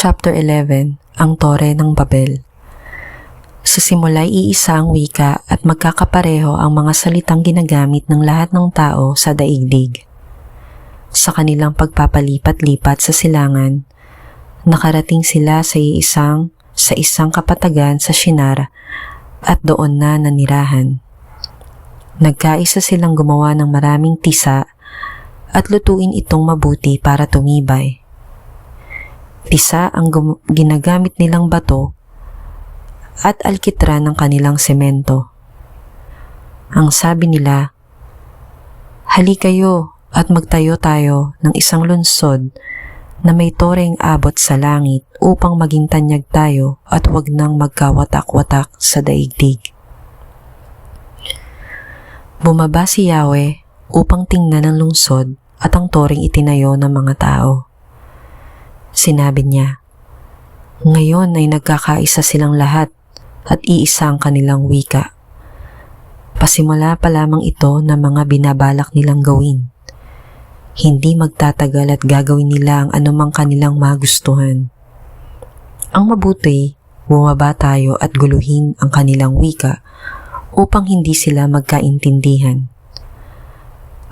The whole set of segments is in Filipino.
Chapter 11 Ang Tore ng Babel Sa simula'y iisa ang wika at magkakapareho ang mga salitang ginagamit ng lahat ng tao sa daigdig. Sa kanilang pagpapalipat-lipat sa silangan, nakarating sila sa iisang sa isang kapatagan sa Shinar at doon na nanirahan. Nagkaisa silang gumawa ng maraming tisa at lutuin itong mabuti para tumibay. Tisa ang ginagamit nilang bato at alkitran ng kanilang semento. Ang sabi nila, Hali kayo at magtayo tayo ng isang lunsod na may toreng abot sa langit upang maging tanyag tayo at wag nang magkawatak-watak sa daigdig. Bumaba si Yahweh upang tingnan ang lungsod at ang toreng itinayo ng mga tao. Sinabi niya, Ngayon ay nagkakaisa silang lahat at iisa ang kanilang wika. Pasimula pa lamang ito ng mga binabalak nilang gawin. Hindi magtatagal at gagawin nila ang anumang kanilang magustuhan. Ang mabuti, bumaba tayo at guluhin ang kanilang wika upang hindi sila magkaintindihan.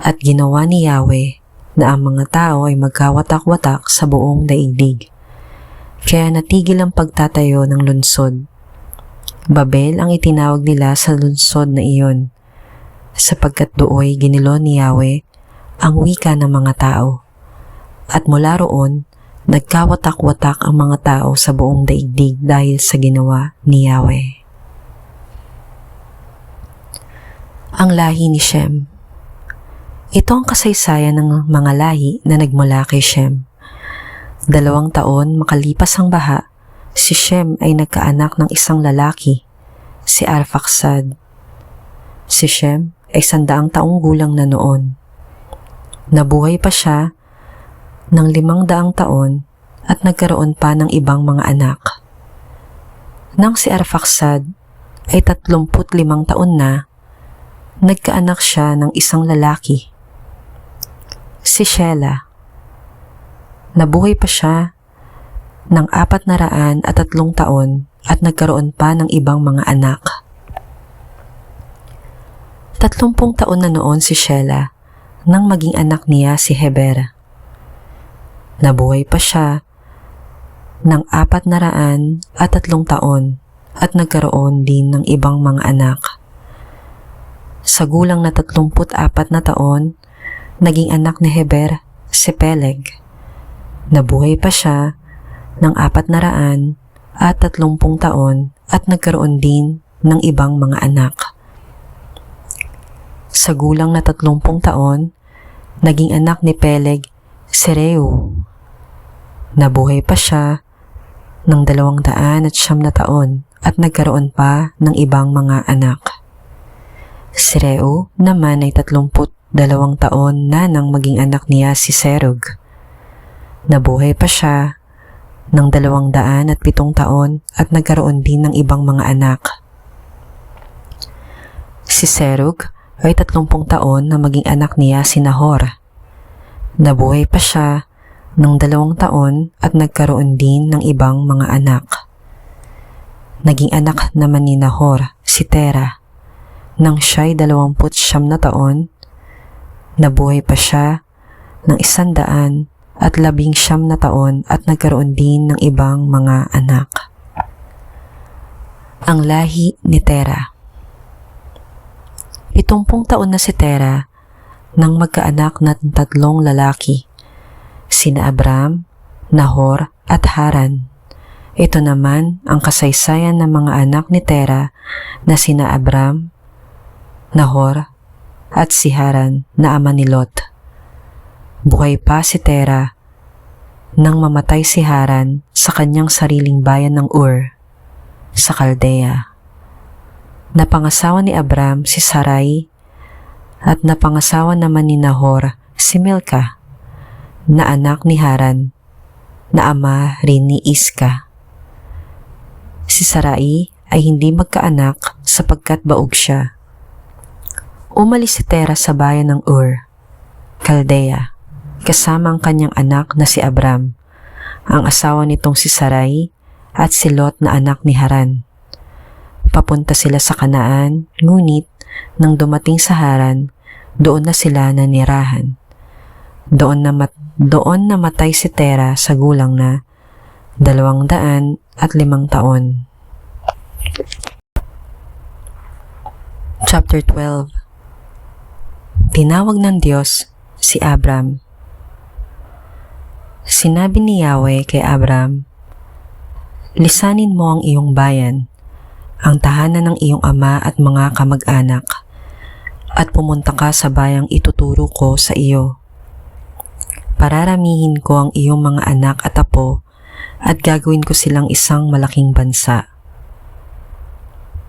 At ginawa ni Yahweh na ang mga tao ay magkawatak-watak sa buong daigdig. Kaya natigil ang pagtatayo ng lunsod. Babel ang itinawag nila sa lunsod na iyon, sapagkat dooy ginilo ni Yahweh ang wika ng mga tao. At mula roon, nagkawatak-watak ang mga tao sa buong daigdig dahil sa ginawa ni Yahweh. Ang lahi ni Shem Ito ang kasaysayan ng mga lahi na nagmula kay Shem. Dalawang taon makalipas ang baha, si Shem ay nagkaanak ng isang lalaki, si Arphaxad. Si Shem ay sandaang taong gulang na noon. Nabuhay pa siya ng limang daang taon at nagkaroon pa ng ibang mga anak. Nang si Arphaxad ay tatlumput limang taon na, nagkaanak siya ng isang lalaki. Si Sheila. Nabuhay pa siya ng apat na raan at tatlong taon at nagkaroon pa ng ibang mga anak. Tatlumpung taon na noon si Sheila nang maging anak niya si Heber. Nabuhay pa siya ng apat na raan at tatlong taon at nagkaroon din ng ibang mga anak. Sa gulang na tatlumput apat na taon, naging anak ni Heber si Peleg. Nabuhay pa siya ng apat na raan at tatlumpung taon at nagkaroon din ng ibang mga anak. Sa gulang na tatlumpung taon, naging anak ni Peleg si Reu. Nabuhay pa siya ng dalawang daan at siyam na taon at nagkaroon pa ng ibang mga anak. Si Reu naman ay tatlumput dalawang taon na nang maging anak niya si Serug. Nabuhay pa siya ng dalawang daan at pitong taon at nagkaroon din ng ibang mga anak. Si Serug ay tatlumpung taon na maging anak niya si Nahor. Nabuhay pa siya ng dalawang taon at nagkaroon din ng ibang mga anak. Naging anak naman ni Nahor si Tera. Nang siya'y dalawamput siyam na taon, nabuhay pa siya ng isandaan at labing siyam na taon at nagkaroon din ng ibang mga anak. Ang lahi ni Tera Pitumpung taon na si Tera nang magkaanak ng tatlong lalaki, sina Abram, Nahor at Haran. Ito naman ang kasaysayan ng mga anak ni Tera na sina Abram, Nahor at si Haran na ama ni Lot. Buhay pa si Tera nang mamatay si Haran sa kanyang sariling bayan ng Ur, sa Kaldea. Napangasawa ni Abram si Sarai at napangasawa naman ni Nahor si Milka na anak ni Haran na ama rin ni Iska. Si Sarai ay hindi magkaanak sapagkat baog siya. Umalis si Tera sa bayan ng Ur, Kaldea, kasama ang kanyang anak na si Abram, ang asawa nitong si Sarai at si Lot na anak ni Haran. Papunta sila sa Kanaan, ngunit nang dumating sa Haran, doon na sila nanirahan. Doon na, mat- doon namatay si Tera sa gulang na dalawang daan at limang taon. Chapter 12 Tinawag ng Diyos si Abram. Sinabi ni Yahweh kay Abram, Lisanin mo ang iyong bayan, ang tahanan ng iyong ama at mga kamag-anak, at pumunta ka sa bayang ituturo ko sa iyo. Pararamihin ko ang iyong mga anak at apo at gagawin ko silang isang malaking bansa.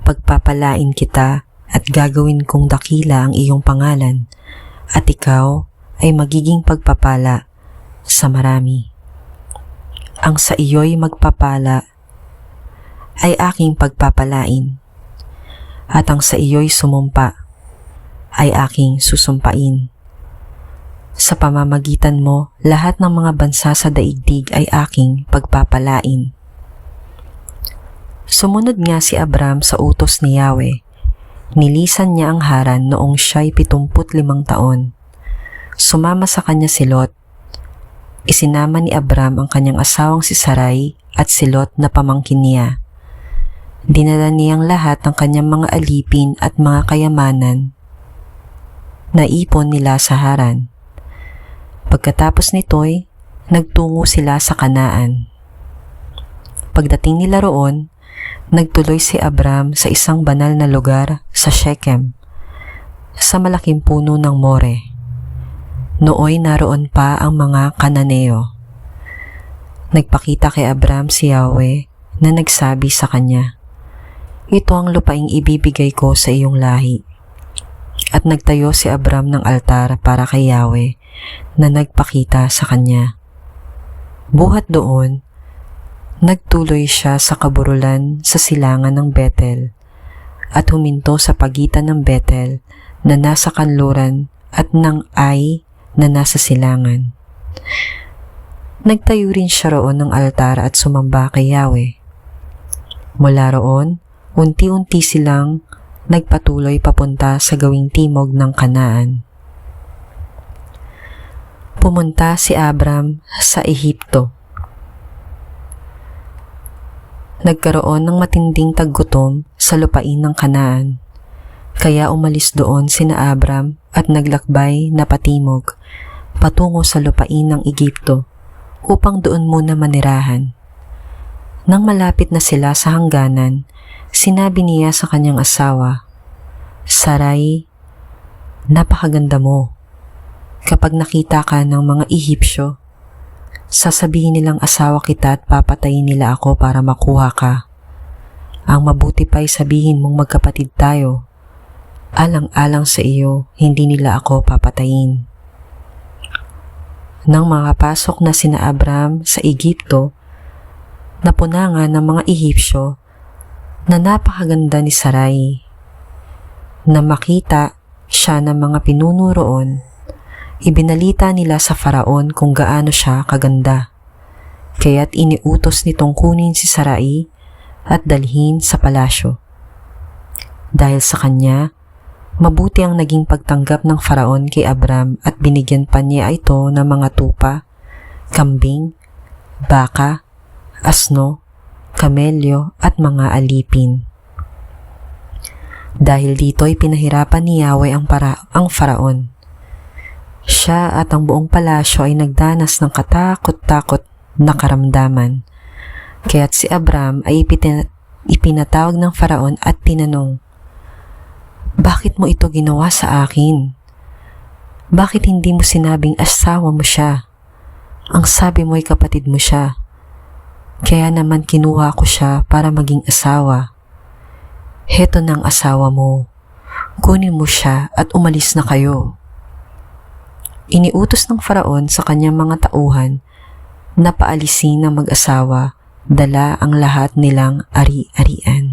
Pagpapalain kita at gagawin kong dakila ang iyong pangalan at ikaw ay magiging pagpapala sa marami. Ang sa iyo'y magpapala ay aking pagpapalain at ang sa iyo'y sumumpa ay aking susumpain. Sa pamamagitan mo, lahat ng mga bansa sa daigdig ay aking pagpapalain. Sumunod nga si Abram sa utos ni Yahweh Nilisan niya ang haran noong siya'y 75 taon. Sumama sa kanya si Lot. Isinama ni Abram ang kanyang asawang si Sarai at si Lot na pamangkin niya. Dinala niyang lahat ng kanyang mga alipin at mga kayamanan na ipon nila sa haran. Pagkatapos nito'y nagtungo sila sa kanaan. Pagdating nila roon, nagtuloy si Abram sa isang banal na lugar sa Shechem, sa malaking puno ng More. Nooy naroon pa ang mga Kananeo. Nagpakita kay Abram si Yahweh na nagsabi sa kanya, Ito ang lupaing ibibigay ko sa iyong lahi. At nagtayo si Abram ng altar para kay Yahweh na nagpakita sa kanya. Buhat doon, Nagtuloy siya sa kaburulan sa silangan ng Bethel at huminto sa pagitan ng Bethel na nasa kanluran at ng Ai na nasa silangan. Nagtayo rin siya roon ng altar at sumamba kay Yahweh. Mula roon, unti-unti silang nagpatuloy papunta sa gawing timog ng Kanaan. Pumunta si Abram sa Ehipto nagkaroon ng matinding taggutom sa lupain ng Kanaan. Kaya umalis doon sina Abram at naglakbay na patimog patungo sa lupain ng Egipto upang doon muna manirahan. Nang malapit na sila sa hangganan, sinabi niya sa kanyang asawa, Saray, napakaganda mo. Kapag nakita ka ng mga Ehipsyo, sasabihin nilang asawa kita at papatayin nila ako para makuha ka. Ang mabuti pa'y sabihin mong magkapatid tayo. Alang-alang sa iyo, hindi nila ako papatayin. Nang makapasok na sina Abram sa Egipto, napunanga ng mga Ehipsyo na napakaganda ni Sarai. Na makita siya ng mga pinuno roon Ibinalita nila sa faraon kung gaano siya kaganda. Kaya't iniutos nitong kunin si Sarai at dalhin sa palasyo. Dahil sa kanya, mabuti ang naging pagtanggap ng faraon kay Abram at binigyan pa niya ito ng mga tupa, kambing, baka, asno, kamelyo at mga alipin. Dahil dito ay pinahirapan ni Yahweh ang, para, ang faraon siya at ang buong palasyo ay nagdanas ng katakot-takot na karamdaman. Kaya't si Abram ay ipinatawag ng faraon at tinanong, Bakit mo ito ginawa sa akin? Bakit hindi mo sinabing asawa mo siya? Ang sabi mo ay kapatid mo siya. Kaya naman kinuha ko siya para maging asawa. Heto ng asawa mo. Kunin mo siya at umalis na kayo. Iniutos ng faraon sa kanyang mga tauhan na paalisin ng mag-asawa, dala ang lahat nilang ari-arian.